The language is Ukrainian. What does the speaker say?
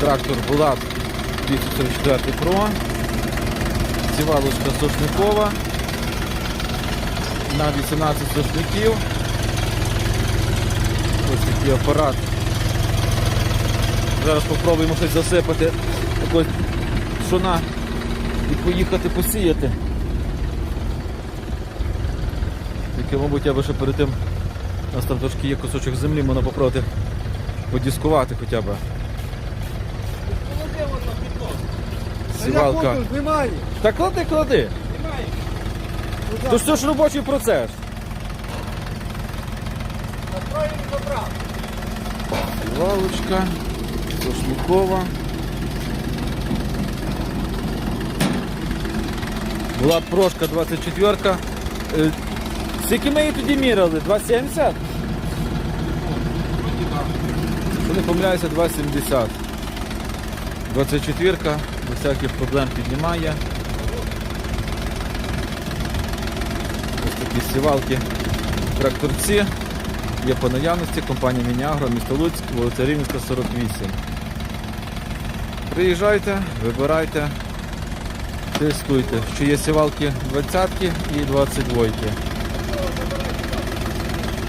Трактор Булат 244 Pro. Сівалочка сошникова. На 18 сошників. Ось такий апарат. Зараз спробуємо щось засипати. Якось пшона і поїхати посіяти. Тільки, мабуть, я би ще перед тим у нас там трошки є кусочок землі, можна попробувати подіскувати хоча б. Сівалка. Немає. Та клади, клади. То ж ж робочий процес. Сівалочка, сошлукова. Була прошка 24. Е, Скільки ми її тоді міряли? 2,70? Якщо не помиляюся, 2,70. 24 без всяких проблем піднімає. Ось такі сівалки тракторці. Є по наявності компанія Мініагро, місто Луцьк, вулиця Рівненська, 48. Приїжджайте, вибирайте, тестуйте, що є сівалки 20 і 22.